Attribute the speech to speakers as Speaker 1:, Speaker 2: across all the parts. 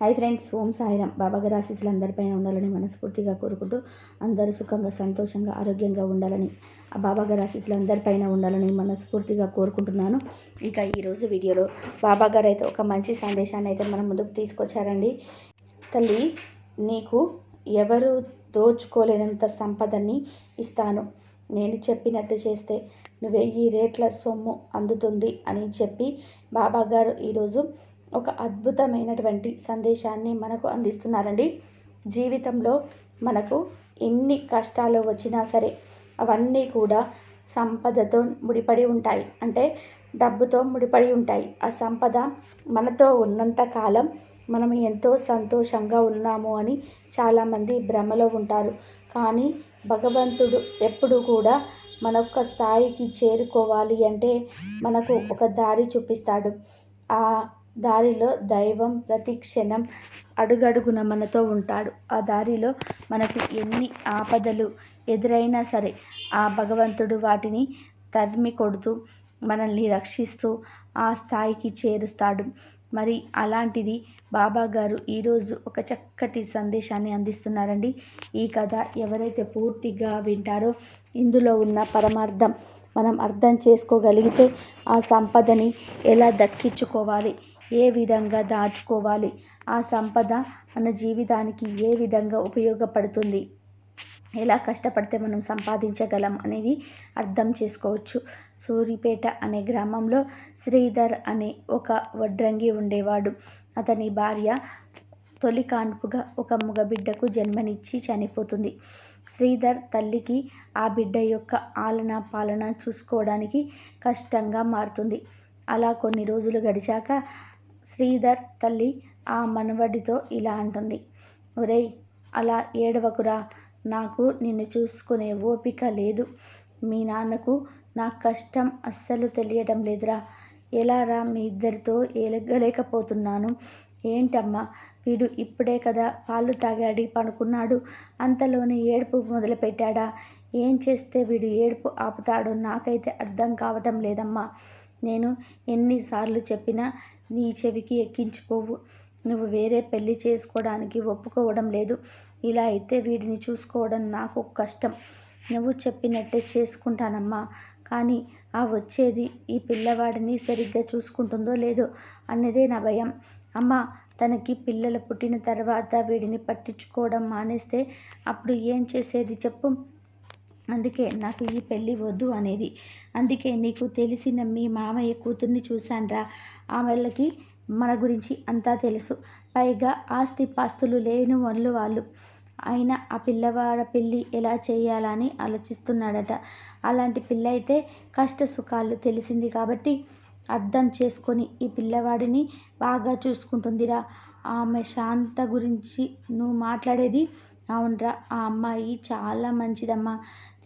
Speaker 1: Hi friends ఓం సాయిరామ్. బాబాగారి ఆశీస్సులు అందరిపైన ఉండాలని మనస్ఫూర్తిగా కోరుకుంటూ అందరూ సుఖంగా సంతోషంగా ఆరోగ్యంగా ఉండాలని ఆ బాబాగారి ఆశీస్సులు అందరిపైన ఉండాలని మనస్ఫూర్తిగా కోరుకుంటున్నాను. ఇక ఈరోజు వీడియోలో బాబాగారు అయితే ఒక మంచి సందేశాన్ని అయితే మన ముందుకు తీసుకొచ్చారండి. తల్లి నీకు ఎవరు దోచుకోలేనంత సంపదని ఇస్తాను. నేను చెప్పినట్టు చేస్తే నువ్వు వెయ్యి రేట్ల సొమ్ము అందుతుంది అని చెప్పి బాబాగారు ఈరోజు ఒక అద్భుతమైనటువంటి సందేశాన్ని మనకు అందిస్తున్నారండి. జీవితంలో మనకు ఎన్ని కష్టాలు వచ్చినా సరే అవన్నీ కూడా సంపదతో ముడిపడి ఉంటాయి. అంటే డబ్బుతో ముడిపడి ఉంటాయి. ఆ సంపద మనతో ఉన్నంత కాలం మనం ఎంతో సంతోషంగా ఉన్నాము అని చాలామంది భ్రమలో ఉంటారు. కానీ భగవంతుడు ఎప్పుడు కూడా మనొక్క స్థాయికి చేరుకోవాలి అంటే మనకు ఒక దారి చూపిస్తాడు. ఆ దారిలో దైవం ప్రతి క్షణం అడుగడుగున మనతో ఉంటాడు. ఆ దారిలో మనకు ఎన్ని ఆపదలు ఎదురైనా సరే ఆ భగవంతుడు వాటిని తరిమి కొడుతూ మనల్ని రక్షిస్తూ ఆ స్థాయికి చేరుస్తాడు. మరి అలాంటిది బాబా గారు ఈరోజు ఒక చక్కటి సందేశాన్ని అందిస్తున్నారండి. ఈ కథ ఎవరైతే పూర్తిగా వింటారో ఇందులో ఉన్న పరమార్థం మనం అర్థం చేసుకోగలిగితే ఆ సంపదని ఎలా దక్కించుకోవాలి? ఏ విధంగా దాచుకోవాలి? ఆ సంపద మన జీవితానికి ఏ విధంగా ఉపయోగపడుతుంది? ఎలా కష్టపడితే మనం సంపాదించగలం అనేది అర్థం చేసుకోవచ్చు. సూరిపేట అనే గ్రామంలో శ్రీధర్ అనే ఒక వడ్రంగి ఉండేవాడు. అతని భార్య తొలి కాన్పుగా ఒక మగబిడ్డకు జన్మనిచ్చి చనిపోతుంది. శ్రీధర్ తల్లికి ఆ బిడ్డ యొక్క ఆలన పాలన చూసుకోవడానికి కష్టంగా మారుతుంది. అలా కొన్ని రోజులు గడిచాక శ్రీధర్ తల్లి ఆ మనవడితో ఇలా అంటుంది. ఒరేయ్ అలా ఏడవకురా. నాకు నిన్ను చూసుకునే ఓపిక లేదు. మీ నాన్నకు నా కష్టం అస్సలు తెలియటం లేదురా. ఎలారా మీ ఇద్దరితో ఎలగలేకపోతున్నాను ఏంటమ్మా వీడు ఇప్పుడే కదా పాలు తాగాడి పడుకున్నాడు. అంతలోనే ఏడుపు మొదలుపెట్టాడా? ఏం చేస్తే వీడు ఏడుపు ఆపుతాడో నాకైతే అర్థం కావటం లేదమ్మా. నేను ఎన్నిసార్లు చెప్పినా నీ చెవికి ఎక్కించుకోవు. నువ్వు వేరే పెళ్ళి చేసుకోవడానికి ఒప్పుకోవడం లేదు. ఇలా అయితే వీడిని చూసుకోవడం నాకు కష్టం. నువ్వు చెప్పినట్టే చేసుకుంటానమ్మా. కానీ ఆ వచ్చేది ఈ పిల్లవాడిని సరిగ్గా చూసుకుంటుందో లేదో అన్నదే నా భయం. అమ్మ తనకి పిల్లలు పుట్టిన తర్వాత వీడిని పట్టించుకోవడం మానేస్తే అప్పుడు ఏం చేసేది చెప్పు. అందుకే నాకు ఈ పెళ్ళి వద్దు అనేది. అందుకే నీకు తెలిసిన మీ మామయ్య కూతుర్ని చూశాన్రా. ఆమెళ్ళకి మన గురించి అంతా తెలుసు. పైగా ఆస్తి పాస్తులు లేని వాళ్ళు వాళ్ళు. అయినా ఆ పిల్లవాడ పెళ్ళి ఎలా చేయాలని ఆలోచిస్తున్నాడట. అలాంటి పిల్ల అయితే కష్ట సుఖాలు తెలిసింది కాబట్టి అర్థం చేసుకొని ఈ పిల్లవాడిని బాగా చూసుకుంటుందిరా. ఆమె శాంత గురించి నువ్వు మాట్లాడేది అవునరా ఆ అమ్మాయి చాలా మంచిదమ్మా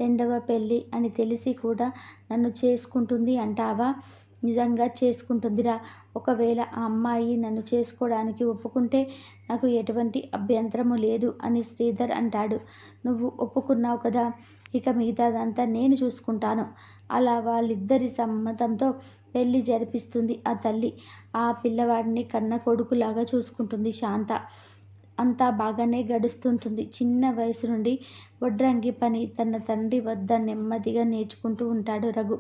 Speaker 1: రెండవ పెళ్ళి అని తెలిసి కూడా నన్ను చేసుకుంటుంది అంటావా? నిజంగా చేసుకుంటుందిరా. ఒకవేళ ఆ అమ్మాయి నన్ను చేసుకోవడానికి ఒప్పుకుంటే నాకు ఎటువంటి అభ్యంతరము లేదు అని శ్రీధర్ అంటాడు. నువ్వు ఒప్పుకున్నావు కదా ఇక మిగతాదంతా నేను చూసుకుంటాను. అలా వాళ్ళిద్దరి సమ్మతంతో పెళ్ళి జరిపిస్తుంది ఆ తల్లి. ఆ పిల్లవాడిని కన్న కొడుకులాగా చూసుకుంటుంది శాంత. అంతా బాగానే గడుస్తుంటుంది. చిన్న వయసు నుండి వడ్రంగి పని తన తండ్రి వద్ద నెమ్మదిగా నేర్చుకుంటూ ఉంటాడు రఘు.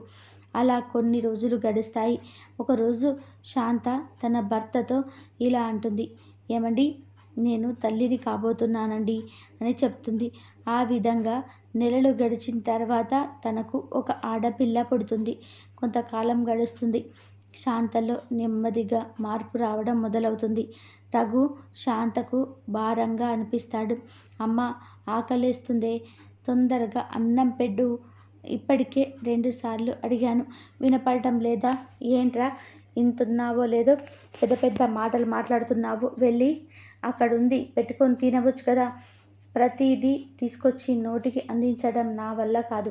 Speaker 1: అలా కొన్ని రోజులు గడుస్తాయి. ఒకరోజు శాంత తన భర్తతో ఇలా అంటుంది. ఏమండి నేను తల్లిని కాబోతున్నానండి అని చెప్తుంది. ఆ విధంగా నెలలు గడిచిన తర్వాత తనకు ఒక ఆడపిల్ల పుడుతుంది. కొంతకాలం గడుస్తుంది. శాంతలో నెమ్మదిగా మార్పు రావడం మొదలవుతుంది. రఘు శాంతకు భారంగా అనిపిస్తాడు. అమ్మ ఆకలేస్తుందే? తొందరగా అన్నం పెట్టు. ఇప్పటికే రెండుసార్లు అడిగాను. వినపడటం లేదా? ఏంట్రా? ఇంతున్నావో లేదో? పెద్ద పెద్ద మాటలు మాట్లాడుతున్నావు. వెళ్ళి అక్కడుంది. పెట్టుకొని తినవచ్చు కదా? ప్రతిదీ తీసుకొచ్చి నోటికి అందించడం నా వల్ల కాదు.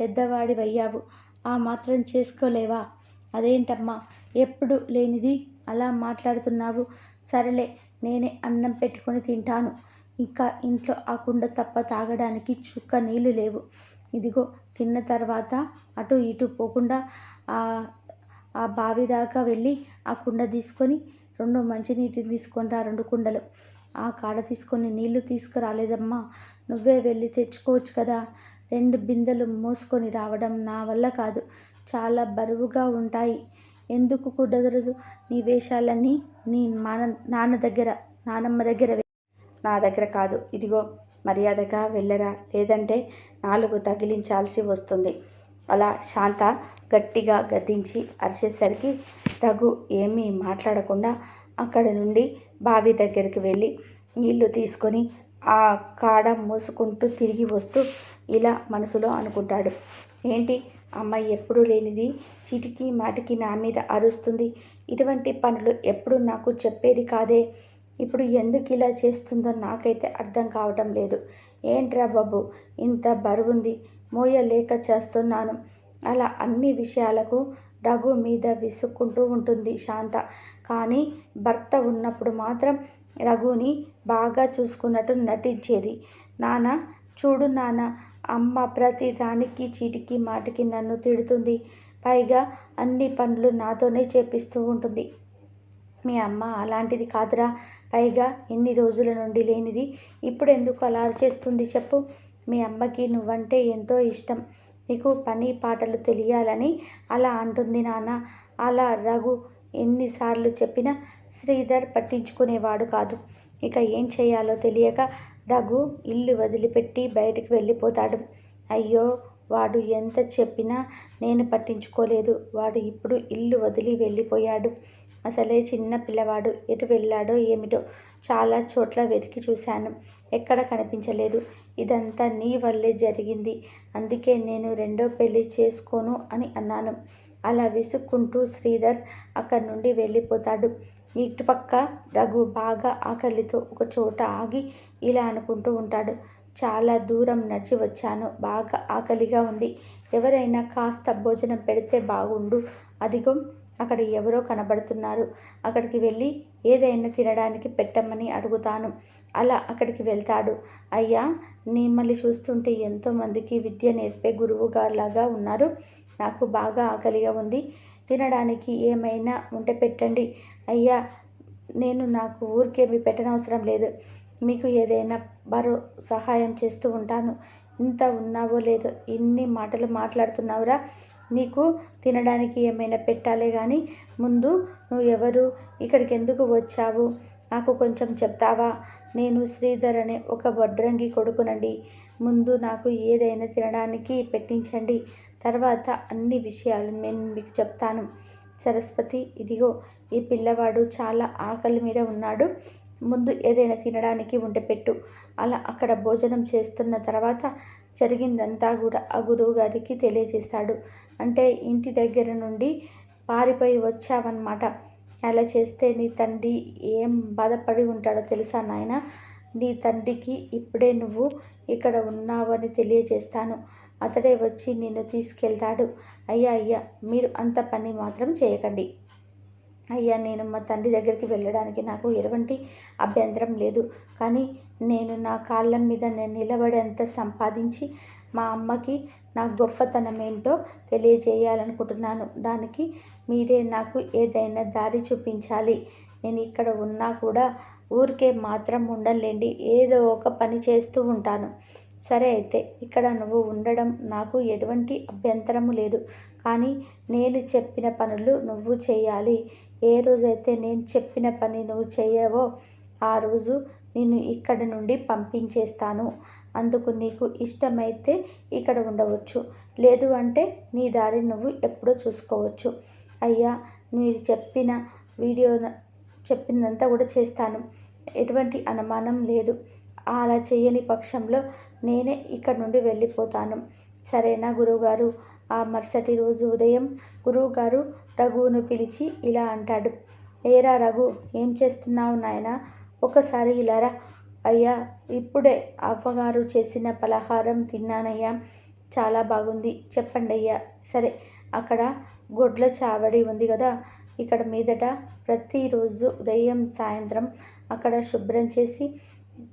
Speaker 1: పెద్దవాడి వయ్యావు ఆ మాత్రం చేసుకోలేవా? అదేంటమ్మా? ఎప్పుడు లేనిది అలా మాట్లాడుతున్నావు? సరేలే నేనే అన్నం పెట్టుకొని తింటాను. ఇంకా ఇంట్లో ఆ కుండ తప్ప తాగడానికి చుక్క నీళ్ళు లేవు. ఇదిగో తిన్న తర్వాత అటు ఇటు పోకుండా ఆ బావి దాకా వెళ్ళి ఆ కుండ తీసుకొని రెండు మంచినీటిని తీసుకొని రా రెండు కుండలు. ఆ కాడ తీసుకొని నీళ్ళు తీసుకురాలేదమ్మా. నువ్వే వెళ్ళి తెచ్చుకోవచ్చు కదా? రెండు బిందెలు మోసుకొని రావడం నా వల్ల కాదు. చాలా బరువుగా ఉంటాయి. ఎందుకు కుదరదు? నీ వేషాలన్నీ నీ మాన నాన్న దగ్గర నానమ్మ దగ్గర నా దగ్గర కాదు. ఇదిగో మర్యాదగా వెళ్ళరా. లేదంటే నాలుగు తగిలించాల్సి వస్తుంది. అలా శాంత గట్టిగా గద్దించి అరిచేసరికి రఘు ఏమీ మాట్లాడకుండా అక్కడ నుండి బావి దగ్గరికి వెళ్ళి నీళ్ళు తీసుకొని ఆ కాడ మోసుకుంటూ తిరిగి వస్తూ ఇలా మనసులో అనుకుంటాడు. ఏంటి? అమ్మాయి ఎప్పుడూ లేనిది. చీటికి మాటికి నా మీద అరుస్తుంది. ఇటువంటి పనులు ఎప్పుడు నాకు చెప్పేది కాదే. ఇప్పుడు ఎందుకు ఇలా చేస్తుందో నాకైతే అర్థం కావటం లేదు. ఏంట్రా బాబు ఇంత బరువుంది. మోయలేక చేస్తున్నాను. అలా అన్ని విషయాలకు రఘు మీద విసుక్కుంటూ ఉంటుంది శాంత. కానీ భర్త ఉన్నప్పుడు మాత్రం రఘుని బాగా చూసుకున్నట్టు నటించేది. నాన్న చూడు నాన్న అమ్మ ప్రతి దానికి చీటికి మాటికి నన్ను తిడుతుంది. పైగా అన్ని పనులు నాతోనే చేపిస్తూ ఉంటుంది. మీ అమ్మ అలాంటిది కాదురా. పైగా ఎన్ని రోజుల నుండి లేనిది. ఇప్పుడు ఎందుకు అలా చేస్తుంది చెప్పు. మీ అమ్మకి నువ్వంటే ఎంతో ఇష్టం. నీకు పని పాటలు తెలియాలని అలా అంటుంది నాన్న. అలా రఘు ఎన్నిసార్లు చెప్పినా శ్రీధర్ పట్టించుకునేవాడు కాదు. ఇక ఏం చేయాలో తెలియక రఘు ఇల్లు వదిలిపెట్టి బయటికి వెళ్ళిపోతాడు. అయ్యో వాడు ఎంత చెప్పినా నేను పట్టించుకోలేదు. వాడు ఇప్పుడు ఇల్లు వదిలి వెళ్ళిపోయాడు. అసలే చిన్న పిల్లవాడు. ఎటు వెళ్ళాడో ఏమిటో చాలా చోట్ల వెతికి చూశాను. ఎక్కడ కనిపించలేదు. ఇదంతా నీ వల్లే జరిగింది. అందుకే నేను రెండో పెళ్ళి చేసుకోను అని అన్నాను. అలా విసుక్కుంటూ శ్రీధర్ అక్కడి నుండి వెళ్ళిపోతాడు. ఇటుపక్క రఘు బాగా ఆకలితో ఒక చోట ఆగి ఇలా అనుకుంటూ ఉంటాడు. చాలా దూరం నడిచి వచ్చాను. బాగా ఆకలిగా ఉంది. ఎవరైనా కాస్త భోజనం పెడితే బాగుండు. అదిగో అక్కడ ఎవరో కనబడుతున్నారు. అక్కడికి వెళ్ళి ఏదైనా తినడానికి పెట్టమని అడుగుతాను. అలా అక్కడికి వెళ్తాడు. అయ్యా మిమ్మల్ని చూస్తుంటే ఎంతోమందికి విద్య నేర్పే గురువు గారిలాగా ఉన్నారు. నాకు బాగా ఆకలిగా ఉంది. తినడానికి ఏమైనా ఉంటే పెట్టండి. అయ్యా నేను నాకు ఊరికేమి పెట్టనవసరం లేదు. మీకు ఏదైనా మరో సహాయం చేస్తూ ఉంటాను. ఇంత ఉన్నావో లేదో ఇన్ని మాటలు మాట్లాడుతున్నావురా. నీకు తినడానికి ఏమైనా పెట్టాలే కానీ ముందు నువ్వు ఎవరు ఇక్కడికి ఎందుకు వచ్చావు? నాకు కొంచెం చెప్తావా? నేను శ్రీధర్ అనే ఒక వడ్రంగి కొడుకునండి. ముందు నాకు ఏదైనా తినడానికి పెట్టించండి. తర్వాత అన్ని విషయాలు నేను మీకు చెప్తాను. సరస్వతి ఇదిగో ఈ పిల్లవాడు చాలా ఆకలి మీద ఉన్నాడు. ముందు ఏదైనా తినడానికి ఉండిపెట్టు అలా అక్కడ భోజనం చేస్తున్న తర్వాత జరిగిందంతా కూడా ఆ గురువు గారికి తెలియజేస్తాడు. అంటే ఇంటి దగ్గర నుండి పారిపోయి వచ్చావన్నమాట. అలా చేస్తే నీ తండ్రి ఏం బాధపడి ఉంటాడో తెలుసా నాయన? నీ తండ్రికి ఇప్పుడే నువ్వు ఇక్కడ ఉన్నావని తెలియజేస్తాను. అతడే వచ్చి నిన్ను తీసుకెళ్తాడు. అయ్యా అయ్యా మీరు అంత పని మాత్రం చేయకండి. అయ్యా నేను మా తండ్రి దగ్గరికి వెళ్ళడానికి నాకు ఎటువంటి అభ్యంతరం లేదు. కానీ నేను నా కాళ్ళ మీద నేను నిలబడేంత సంపాదించి మా అమ్మకి నా గొప్పతనం ఏంటో తెలియజేయాలనుకుంటున్నాను. దానికి మీరే నాకు ఏదైనా దారి చూపించాలి. నేను ఇక్కడ ఉన్నా కూడా ఊరికే మాత్రం ఉండలేండి. ఏదో ఒక పని చేస్తూ ఉంటాను. సరే అయితే ఇక్కడ నువ్వు ఉండడం నాకు ఎటువంటి అభ్యంతరము లేదు. కానీ నేను చెప్పిన పనులు నువ్వు చేయాలి. ఏ రోజైతే నేను చెప్పిన పని నువ్వు చేయవో ఆ రోజు నిన్ను ఇక్కడ నుండి పంపించేస్తాను. అందుకు నీకు ఇష్టమైతే ఇక్కడ ఉండవచ్చు. లేదు అంటే నీ దారి నువ్వు ఎప్పుడో చూసుకోవచ్చు. అయ్యా మీరు చెప్పిన వీడియో చెప్పిందంతా కూడా చేస్తాను. ఎటువంటి అనుమానం లేదు. అలా చేయని పక్షంలో నేనే ఇక్కడ నుండి వెళ్ళిపోతాను. సరేనా గురువుగారు? ఆ మరుసటి రోజు ఉదయం గురువుగారు రఘువును పిలిచి ఇలా అంటాడు. ఏరా రఘు ఏం చేస్తున్నావు నాయన? ఒకసారి ఇలారా అయ్యా ఇప్పుడే అవ్వగారు చేసిన పలహారం తిన్నానయ్యా. చాలా బాగుంది. చెప్పండి అయ్యా. సరే అక్కడ గొడ్ల చావడి ఉంది కదా ఇక్కడ మీదట ప్రతిరోజు ఉదయం సాయంత్రం అక్కడ శుభ్రం చేసి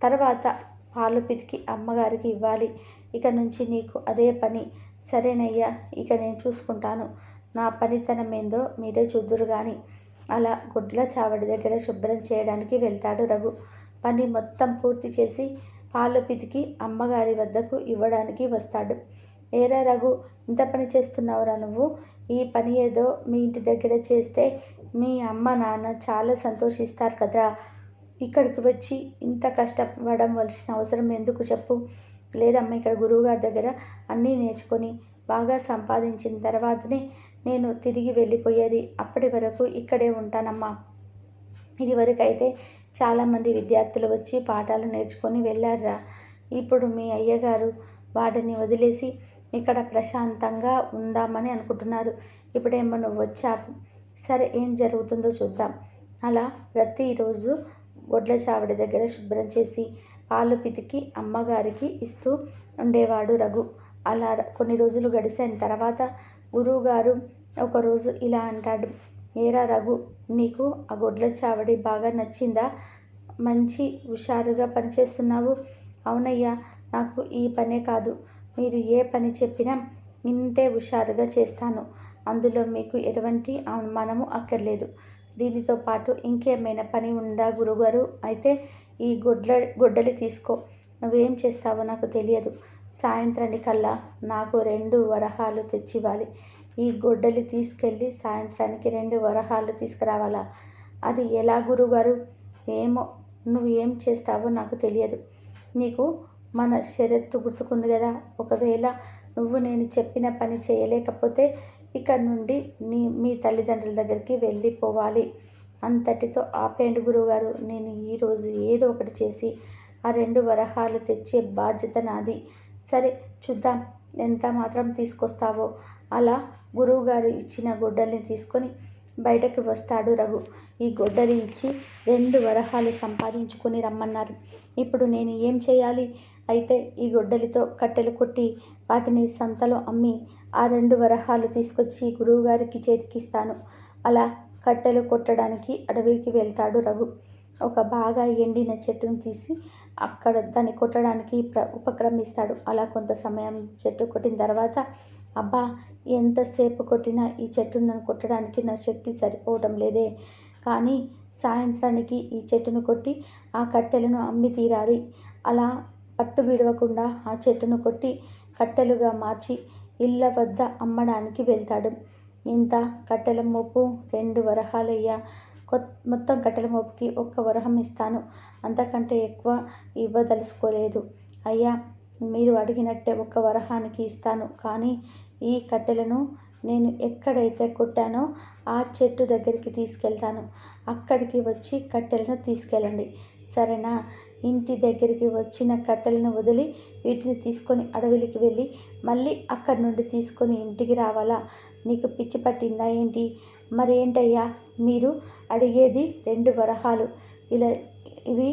Speaker 1: తర్వాత పాలు పితికి అమ్మగారికి ఇవ్వాలి. ఇక నుంచి నీకు అదే పని. సరేనయ్యా ఇక నేను చూసుకుంటాను. నా పనితనం ఏందో మీరే చూద్దురు కానీ అలా గుడ్ల చావడి దగ్గర శుభ్రం చేయడానికి వెళ్తాడు రఘు. పని మొత్తం పూర్తి చేసి పాలు పితికి అమ్మగారి వద్దకు ఇవ్వడానికి వస్తాడు. ఏరా రఘు ఇంత పని చేస్తున్నావురా నువ్వు? ఈ పని ఏదో మీ ఇంటి దగ్గర చేస్తే మీ అమ్మ నాన్న చాలా సంతోషిస్తారు కదరా. ఇక్కడికి వచ్చి ఇంత కష్టపడడం వలసిన అవసరం ఎందుకు చెప్పు? లేదమ్మా ఇక్కడ గురువుగారి దగ్గర అన్నీ నేర్చుకొని బాగా సంపాదించిన తర్వాతనే నేను తిరిగి వెళ్ళిపోయేది. అప్పటి వరకు ఇక్కడే ఉంటానమ్మా. ఇది వరకు అయితే చాలామంది విద్యార్థులు వచ్చి పాఠాలు నేర్చుకొని వెళ్ళారా ఇప్పుడు మీ అయ్యగారు వాటిని వదిలేసి ఇక్కడ ప్రశాంతంగా ఉందామని అనుకుంటున్నారు. ఇప్పుడేమో నువ్వు వచ్చావు. సరే ఏం జరుగుతుందో చూద్దాం. అలా ప్రతిరోజు గొడ్ల చావడి దగ్గర శుభ్రం చేసి పాలు పితికి అమ్మగారికి ఇస్తూ ఉండేవాడు రఘు. అలా కొన్ని రోజులు గడిచిన తర్వాత గురువుగారు ఒకరోజు ఇలా అంటాడు ఏరా రఘు నీకు ఆ గొడ్ల చావడి బాగా నచ్చిందా? మంచి హుషారుగా పనిచేస్తున్నావు? అవునయ్యా నాకు ఈ పనే కాదు. మీరు ఏ పని చెప్పినా ఇంతే హుషారుగా చేస్తాను. అందులో మీకు ఎటువంటి అనుమానము అక్కర్లేదు. దీనితో పాటు ఇంకేమైనా పని ఉందా గురుగారు? అయితే ఈ గొడ్ల గొడ్డలి తీసుకో. నువ్వేం చేస్తావో నాకు తెలియదు. సాయంత్రానికల్లా నాకు రెండు వరహాలు తెచ్చివ్వాలి. ఈ గొడ్డలి తీసుకెళ్ళి సాయంత్రానికి రెండు వరహాలు తీసుకురావాలా? అది ఎలా గురుగారు? ఏమో నువ్వు ఏం చేస్తావో నాకు తెలియదు. నీకు మన షరత్తు గుర్తుకుంది కదా? ఒకవేళ నువ్వు నేను చెప్పిన పని చేయలేకపోతే ఇక్కడ నుండి నీ మీ తల్లిదండ్రుల దగ్గరికి వెళ్ళిపోవాలి. అంతటితో ఆపేయండి గురువుగారు. నేను ఈరోజు ఏదో ఒకటి చేసి ఆ రెండు వరహాలు తెచ్చే బాధ్యత నాది. సరే చూద్దాం ఎంత మాత్రం తీసుకొస్తావో. అలా గురువుగారు ఇచ్చిన గొడ్డల్ని తీసుకొని బయటకు వస్తాడు రఘు. ఈ గొడ్డలి ఇచ్చి రెండు వరహాలు సంపాదించుకొని రమ్మన్నారు. ఇప్పుడు నేను ఏం చేయాలి? అయితే ఈ గొడ్డలితో కట్టెలు కొట్టి వాటిని సంతలో అమ్మి ఆ రెండు వరహాలు తీసుకొచ్చి గురువుగారికి చేతికిస్తాను. అలా కట్టెలు కొట్టడానికి అడవికి వెళ్తాడు రఘు. ఒక బాగా ఎండిన చెట్టును తీసి అక్కడ దాన్ని కొట్టడానికి ప్ర ఉపక్రమిస్తాడు. అలా కొంత సమయం చెట్టు కొట్టిన తర్వాత అబ్బా ఎంతసేపు కొట్టినా ఈ చెట్టును నన్ను కొట్టడానికి నా శక్తి సరిపోవడం లేదే. కానీ సాయంత్రానికి ఈ చెట్టును కొట్టి ఆ కట్టెలను అమ్మి తీరాలి. అలా పట్టు విడవకుండా ఆ చెట్టును కొట్టి కట్టెలుగా మార్చి ఇళ్ళ వద్ద అమ్మడానికి వెళ్తాడు. ఇంత కట్టెల మోపు రెండు వరహాలయ్యా. కొత్ మొత్తం కట్టెల మోపుకి ఒక్క వరహం ఇస్తాను. అంతకంటే ఎక్కువ ఇవ్వదలుచుకోలేదు. అయ్యా మీరు అడిగినట్టే ఒక్క వరహానికి ఇస్తాను. కానీ ఈ కట్టెలను నేను ఎక్కడైతే కొట్టానో ఆ చెట్టు దగ్గరికి తీసుకెళ్తాను. అక్కడికి వచ్చి కట్టెలను తీసుకెళ్ళండి. సరేనా? ఇంటి దగ్గరికి వచ్చిన కట్టెలను వదిలి వీటిని తీసుకొని అడవికి వెళ్ళి మళ్ళీ అక్కడి నుండి తీసుకొని ఇంటికి రావాలా? నీకు పిచ్చి పట్టిందా ఏంటి? మరేంటయ్యా? మీరు అడిగేది రెండు వరహాలు. ఇలా ఇవి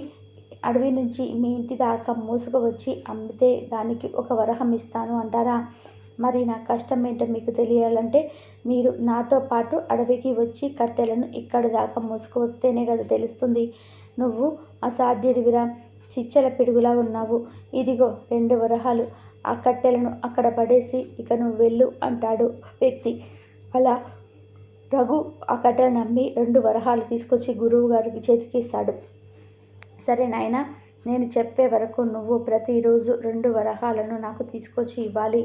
Speaker 1: అడవి నుంచి మీ ఇంటి దాకా మూసుకువచ్చి అమ్మితే దానికి ఒక వరహం ఇస్తాను అంటారా? మరి నా కష్టం ఏంటో మీకు తెలియాలంటే మీరు నాతో పాటు అడవికి వచ్చి కట్టెలను ఇక్కడి దాకా మూసుకు వస్తేనే కదా తెలుస్తుంది. నువ్వు అసాధ్యుడివిరా. చిచ్చల పిడుగులా ఉన్నావు ఇదిగో రెండు వరహాలు. ఆ కట్టెలను అక్కడ పడేసి ఇక నువ్వు వెళ్ళు అంటాడు వ్యక్తి. అలా రఘు ఆ కట్టెలను నమ్మి రెండు వరహాలు తీసుకొచ్చి గురువు గారికి చేతికి ఇస్తాడు సరే నాయన నేను చెప్పే వరకు నువ్వు ప్రతిరోజు రెండు వరహాలను నాకు తీసుకొచ్చి ఇవ్వాలి.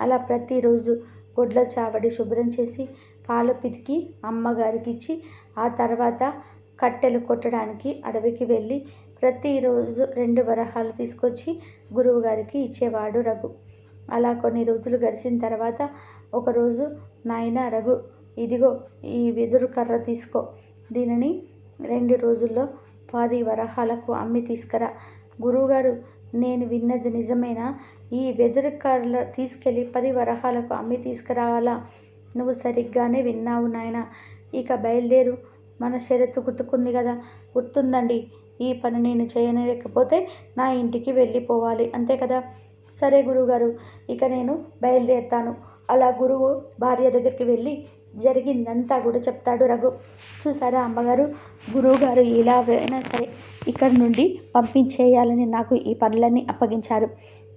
Speaker 1: అలా ప్రతిరోజు గొడ్ల చావడి శుభ్రం చేసి పాలు పితికి అమ్మగారికి ఇచ్చి ఆ తర్వాత కట్టెలు కొట్టడానికి అడవికి వెళ్ళి ప్రతిరోజు రెండు వరహాలు తీసుకొచ్చి గురువుగారికి ఇచ్చేవాడు రఘు. అలా కొన్ని రోజులు గడిచిన తర్వాత ఒకరోజు నాయన రఘు ఇదిగో ఈ వెదురు కర్ర తీసుకో. దీనిని రెండు రోజుల్లో పది వరహాలకు అమ్మి తీసుకురా. గురువుగారు నేను విన్నది నిజమేనా? ఈ వెదురు కర్ర తీసుకెళ్ళి పది వరహాలకు అమ్మి తీసుకురావాలా? నువ్వు సరిగ్గానే విన్నావు నాయన. ఇక బయలుదేరు. మన షరతు గుర్తుకుంది కదా? గుర్తుందండి. ఈ పని నేను చేయలేకపోతే నా ఇంటికి వెళ్ళిపోవాలి. అంతే కదా? సరే గురువుగారు ఇక నేను బయలుదేరుతాను. అలా గురువు భార్య దగ్గరికి వెళ్ళి జరిగిందంతా కూడా చెప్తాడు రఘు. చూసారా అమ్మగారు? గురువుగారు ఇలా అయినా సరే ఇక్కడ నుండి పంపించేయాలని నాకు ఈ పనులన్నీ అప్పగించారు.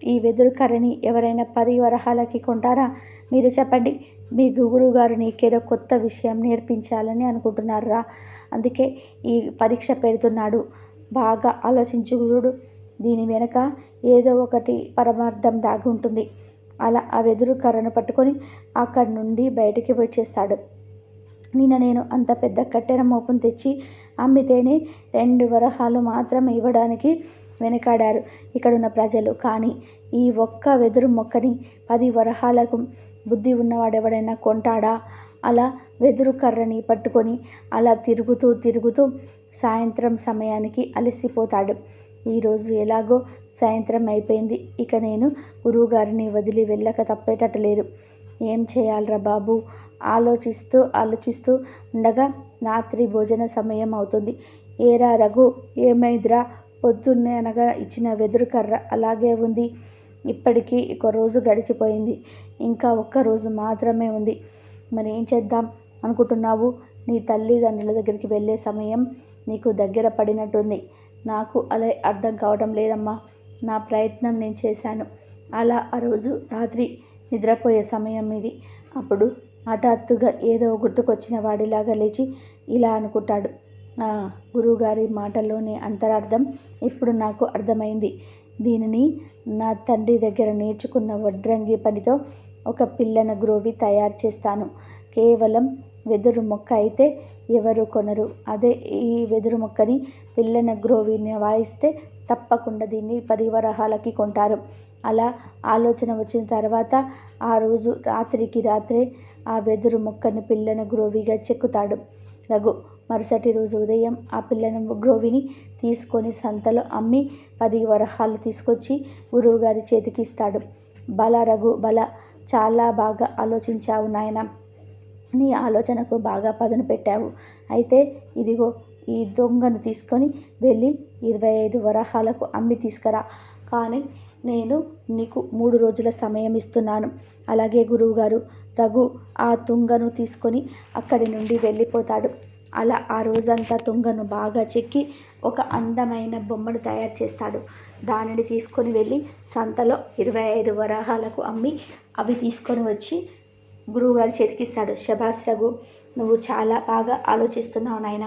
Speaker 1: ఈ వెదురు కర్రని ఎవరైనా పది వరహాలకి కొంటారా? మీరు చెప్పండి. మీ గురువుగారు నీకేదో కొత్త విషయం నేర్పించాలని అనుకుంటున్నారా? అందుకే ఈ పరీక్ష పెడుతున్నాడు. బాగా ఆలోచించు గురుడు దీని వెనక ఏదో ఒకటి పరమార్థం దాగి ఉంటుంది. అలా ఆ వెదురు కర్రను పట్టుకొని అక్కడి నుండి బయటికి వచ్చేస్తాడు. నిన్న నేను అంత పెద్ద కట్టెర మోపును తెచ్చి అమ్మితేనే రెండు వరహాలు మాత్రం ఇవ్వడానికి వెనకాడారు ఇక్కడున్న ప్రజలు. కానీ ఈ ఒక్క వెదురు మొక్కని పది వరహాలకు బుద్ధి ఉన్నవాడెవడైనా కొంటాడా? అలా వెదురు కర్రని పట్టుకొని అలా తిరుగుతూ తిరుగుతూ సాయంత్రం సమయానికి అలసిపోతాడు. ఈరోజు ఎలాగో సాయంత్రం అయిపోయింది. ఇక నేను గురువుగారిని వదిలి వెళ్ళక తప్పేటట్టు లేదు ఏం చేయాలరా బాబు? ఆలోచిస్తూ ఆలోచిస్తూ ఉండగా రాత్రి భోజన సమయం అవుతుంది. ఏరా రఘు ఏమైందిరా? పొద్దున్నే అనగా ఇచ్చిన వెదురు కర్ర అలాగే ఉంది. ఇప్పటికీ ఒక రోజు గడిచిపోయింది. ఇంకా ఒక్క రోజు మాత్రమే ఉంది. మరి ఏం చేద్దాం? అనుకుంటున్నావు? నీ తల్లిదండ్రుల దగ్గరికి వెళ్ళే సమయం నీకు దగ్గర పడినట్టుంది. నాకు అలా అర్థం కావడం లేదమ్మా. నా ప్రయత్నం నేను చేశాను. అలా ఆ రోజు రాత్రి నిద్రపోయే సమయం ఇది. అప్పుడు హఠాత్తుగా ఏదో గుర్తుకొచ్చిన వాడిలాగా లేచి ఇలా అనుకుంటాడు. గురువుగారి మాటల్లోని అంతరార్థం ఇప్పుడు నాకు అర్థమైంది. దీనిని నా తండ్రి దగ్గర నేర్చుకున్న వడ్రంగి పనితో ఒక పిల్లన గ్రోవి తయారు చేస్తాను. కేవలం వెదురు మొక్క అయితే ఎవరు కొనరు. అదే ఈ వెదురు మొక్కని పిల్లన గ్రోవిని వాయిస్తే తప్పకుండా దీన్ని పరివరహాలకి కొంటారు. అలా ఆలోచన వచ్చిన తర్వాత ఆ రోజు రాత్రికి రాత్రే ఆ వెదురు మొక్కని పిల్లన గ్రోవిగా చెక్కుతాడు రఘు. మరుసటి రోజు ఉదయం ఆ పిల్లను గ్రోవిని తీసుకొని సంతలో అమ్మి పది వరహాలు తీసుకొచ్చి గురువుగారి చేతికి ఇస్తాడు బల రఘు బల! చాలా బాగా ఆలోచించావు నాయన. నీ ఆలోచనకు బాగా పదును పెట్టావు. అయితే ఇదిగో ఈ దొంగను తీసుకొని వెళ్ళి ఇరవై ఐదు వరహాలకు అమ్మి తీసుకురా. కానీ నేను నీకు మూడు రోజుల సమయం ఇస్తున్నాను. అలాగే గురువుగారు రఘు ఆ తుంగను తీసుకొని అక్కడి నుండి వెళ్ళిపోతాడు. అలా ఆ రోజంతా తుంగను బాగా చెక్కి ఒక అందమైన బొమ్మను తయారు చేస్తాడు. దానిని తీసుకొని వెళ్ళి సంతలో ఇరవై ఐదు వరాహాలకు అమ్మి అవి తీసుకొని వచ్చి గురువుగారి చేతికిస్తాడు శభాస్ రఘు నువ్వు చాలా బాగా ఆలోచిస్తున్నావు నాయన.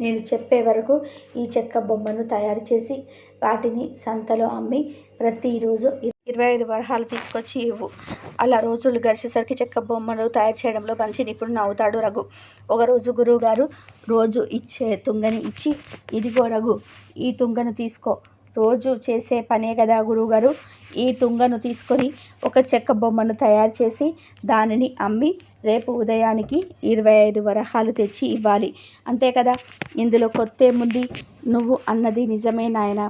Speaker 1: నేను చెప్పే వరకు ఈ చెక్క బొమ్మను తయారు చేసి వాటిని సంతలో అమ్మి ప్రతిరోజు ఇరవై ఐదు వరహాలు తీసుకొచ్చి ఇవ్వు. అలా రోజులు గడిచేసరికి చెక్క బొమ్మను తయారు చేయడంలో మంచి నిపుణుడు అవుతాడు రఘు. ఒకరోజు గురువు గారు రోజు ఇచ్చే తుంగని ఇచ్చి ఇదిగో రఘు ఈ తుంగను తీసుకో. రోజు చేసే పనే కదా గురువుగారు. ఈ తుంగను తీసుకొని ఒక చెక్క బొమ్మను తయారు చేసి దానిని అమ్మి రేపు ఉదయానికి ఇరవై ఐదు వరహాలు తెచ్చి ఇవ్వాలి. అంతే కదా? ఇందులో కొత్త ఏముంది నువ్వు అన్నది నిజమే నాయన.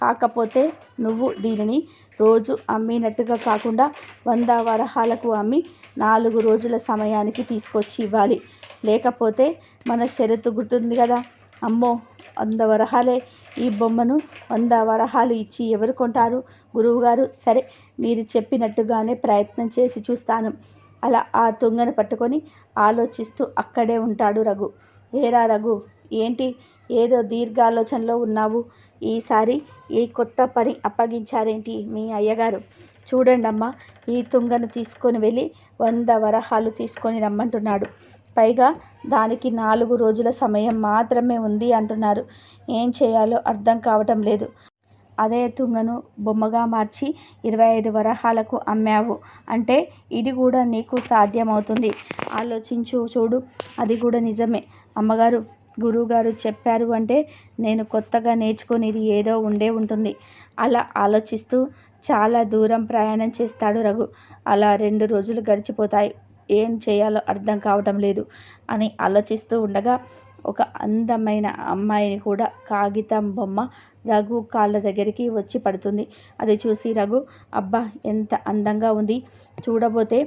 Speaker 1: కాకపోతే నువ్వు దీనిని రోజు అమ్మినట్టుగా కాకుండా వంద వరహాలకు అమ్మి నాలుగు రోజుల సమయానికి తీసుకొచ్చి ఇవ్వాలి. లేకపోతే మన షరతు గుర్తుంది కదా? అమ్మో వంద వరహాలే. ఈ బొమ్మను వంద వరహాలు ఇచ్చి ఎవరు కొంటారు? గురువుగారు సరే మీరు చెప్పినట్టుగానే ప్రయత్నం చేసి చూస్తాను. అలా ఆ తుంగను పట్టుకొని ఆలోచిస్తూ అక్కడే ఉంటాడు రఘు. ఏరా రఘు ఏంటి? ఏదో దీర్ఘాలోచనలో ఉన్నావు. ఈసారి ఈ కొత్త పని అప్పగించారేంటి మీ అయ్యగారు? చూడండమ్మా ఈ తుంగను తీసుకొని వెళ్ళి వంద వరహాలు తీసుకొని రమ్మంటున్నాడు. పైగా దానికి నాలుగు రోజుల సమయం మాత్రమే ఉంది అంటున్నారు. ఏం చేయాలో అర్థం కావటం లేదు. అదే తుంగను బొమ్మగా మార్చి ఇరవై ఐదు వరహాలకు అమ్మావు అంటే ఇది కూడా నీకు సాధ్యమవుతుంది. ఆలోచించు చూడు అది కూడా నిజమే. అమ్మగారు గురువుగారు చెప్పారు అంటే నేను కొత్తగా నేర్చుకునేది ఏదో ఉండే ఉంటుంది. అలా ఆలోచిస్తూ చాలా దూరం ప్రయాణం చేస్తాడు రఘు. అలా రెండు రోజులు గడిచిపోతాయి. ఏం చేయాలో అర్థం కావటం లేదు అని ఆలోచిస్తూ ఉండగా ఒక అందమైన అమ్మాయిని కూడా కాగితం బొమ్మ రఘు కాళ్ళ దగ్గరికి వచ్చి పడుతుంది. అది చూసి రఘు అబ్బా ఎంత అందంగా ఉంది. చూడబోతే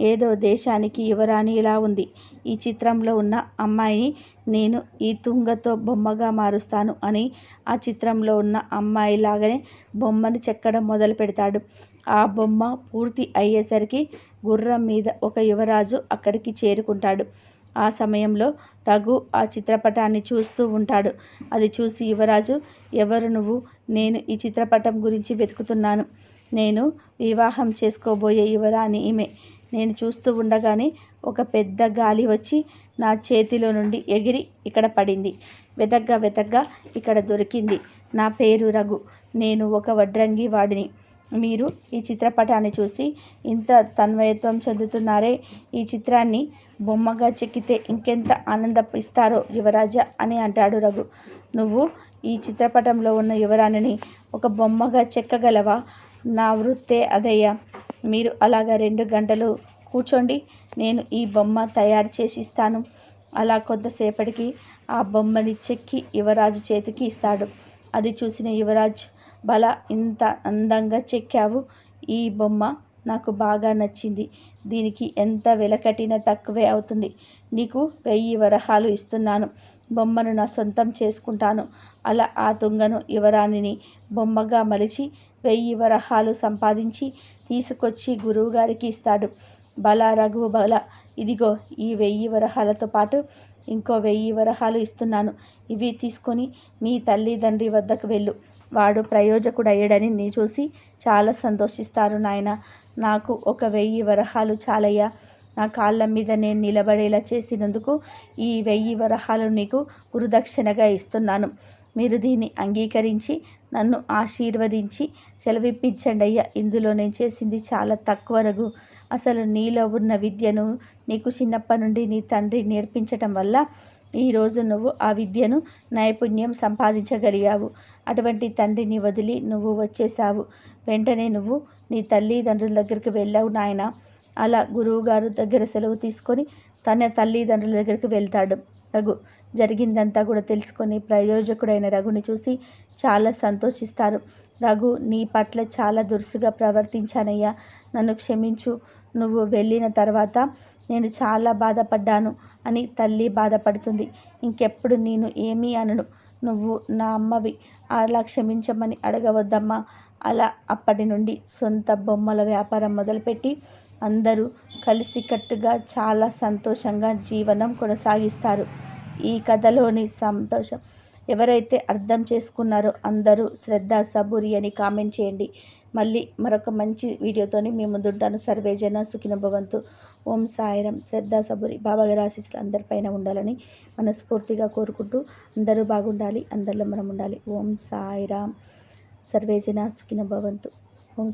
Speaker 1: ఏదో దేశానికి యువరాణి ఇలా ఉంది. ఈ చిత్రంలో ఉన్న అమ్మాయిని నేను ఈ తుంగతో బొమ్మగా మారుస్తాను అని ఆ చిత్రంలో ఉన్న అమ్మాయి లాగానే బొమ్మను చెక్కడం మొదలు పెడతాడు. ఆ బొమ్మ పూర్తి అయ్యేసరికి గుర్రం మీద ఒక యువరాజు అక్కడికి చేరుకుంటాడు. ఆ సమయంలో రఘు ఆ చిత్రపటాన్ని చూస్తూ ఉంటాడు. అది చూసి యువరాజు ఎవరు నువ్వు? నేను ఈ చిత్రపటం గురించి వెతుకుతున్నాను. నేను వివాహం చేసుకోబోయే యువరాణి ఈమె. నేను చూస్తూ ఉండగానే ఒక పెద్ద గాలి వచ్చి నా చేతిలో నుండి ఎగిరి ఇక్కడ పడింది. వెతగ్గా వెతగ్గా ఇక్కడ దొరికింది. నా పేరు రఘు. నేను ఒక వడ్రంగి వాడిని. మీరు ఈ చిత్రపటాన్ని చూసి ఇంత తన్వయత్వం చెందుతున్నారే. ఈ చిత్రాన్ని బొమ్మగా చెక్కితే ఇంకెంత ఆనందపిస్తారో యువరాజ అని అంటాడు రఘు. నువ్వు ఈ చిత్రపటంలో ఉన్న యువరాణిని ఒక బొమ్మగా చెక్కగలవా? నా వృత్తే అదయ్యా. మీరు అలాగా రెండు గంటలు కూర్చోండి నేను ఈ బొమ్మ తయారు చేసి ఇస్తాను. అలా కొంతసేపటికి ఆ బొమ్మని చెక్కి యువరాజు చేతికి ఇస్తాడు. అది చూసిన యువరాజ్ బల ఇంత అందంగా చెక్కావు. ఈ బొమ్మ నాకు బాగా నచ్చింది. దీనికి ఎంత వెల కట్టినా తక్కువే అవుతుంది. నీకు వెయ్యి వరహాలు ఇస్తున్నాను. బొమ్మను నా సొంతం చేసుకుంటాను. అలా ఆ తుంగను యువరాణిని బొమ్మగా మలిచి వెయ్యి వరహాలు సంపాదించి తీసుకొచ్చి గురువుగారికి ఇస్తాడు. బల రఘు బల. ఇదిగో ఈ వెయ్యి వరహాలతో పాటు ఇంకో వెయ్యి వరహాలు ఇస్తున్నాను. ఇవి తీసుకొని మీ తల్లిదండ్రి వద్దకు వెళ్ళు. వాడు ప్రయోజకుడయ్యాడని నీ చూసి చాలా సంతోషిస్తారు నాయన. నాకు ఒక వెయ్యి వరహాలు చాలయ్యా. నా కాళ్ళ మీద నేను నిలబడేలా చేసినందుకు ఈ వెయ్యి వరహాలు నీకు గురుదక్షిణగా ఇస్తున్నాను. మీరు దీన్ని అంగీకరించి నన్ను ఆశీర్వదించి సెలవిప్పించండి అయ్యా ఇందులో నేను చేసింది చాలా తక్కువ రఘు. అసలు నీలో ఉన్న విద్యను నీకు చిన్నప్పటి నుండి నీ తండ్రి నేర్పించటం వల్ల ఈరోజు నువ్వు ఆ విద్యను నైపుణ్యం సంపాదించగలిగావు. అటువంటి తండ్రిని వదిలి నువ్వు వచ్చేసావు వెంటనే నువ్వు నీ తల్లిదండ్రుల దగ్గరికి వెళ్ళావు నాయన. అలా గురువుగారు దగ్గర సెలవు తీసుకొని తన తల్లిదండ్రుల దగ్గరికి వెళ్తాడు. రఘు జరిగిందంతా కూడా తెలుసుకొని ప్రయోజకుడైన రఘుని చూసి చాలా సంతోషిస్తారు. రఘు నీ పట్ల చాలా దురుసుగా ప్రవర్తించానయ్యా. నన్ను క్షమించు. నువ్వు వెళ్ళిన తర్వాత నేను చాలా బాధపడ్డాను అని తల్లి బాధపడుతుంది. ఇంకెప్పుడు నేను ఏమీ అనను. నువ్వు నా అమ్మవి. అలా క్షమించమని అడగవద్దమ్మా. అలా అప్పటి నుండి సొంత బొమ్మల వ్యాపారం మొదలుపెట్టి అందరూ కలిసికట్టుగా చాలా సంతోషంగా జీవనం కొనసాగిస్తారు. ఈ కథలోని సంతోషం ఎవరైతే అర్థం చేసుకున్నారో అందరూ శ్రద్ధ సబూరి అని కామెంట్ చేయండి. మళ్ళీ మరొక మంచి వీడియోతోని మీ ముందుంటాను. సర్వేజన సుఖిన భవంతు ఓం సాయిరం. శ్రద్ధ సబూరి. బాబాగారి ఆశీస్సులు అందరిపైన ఉండాలని మనస్ఫూర్తిగా కోరుకుంటూ అందరూ బాగుండాలి అందరిలో మనం ఉండాలి ఓం సాయిరాం. సర్వేజన సుఖిన భవంతు ఓం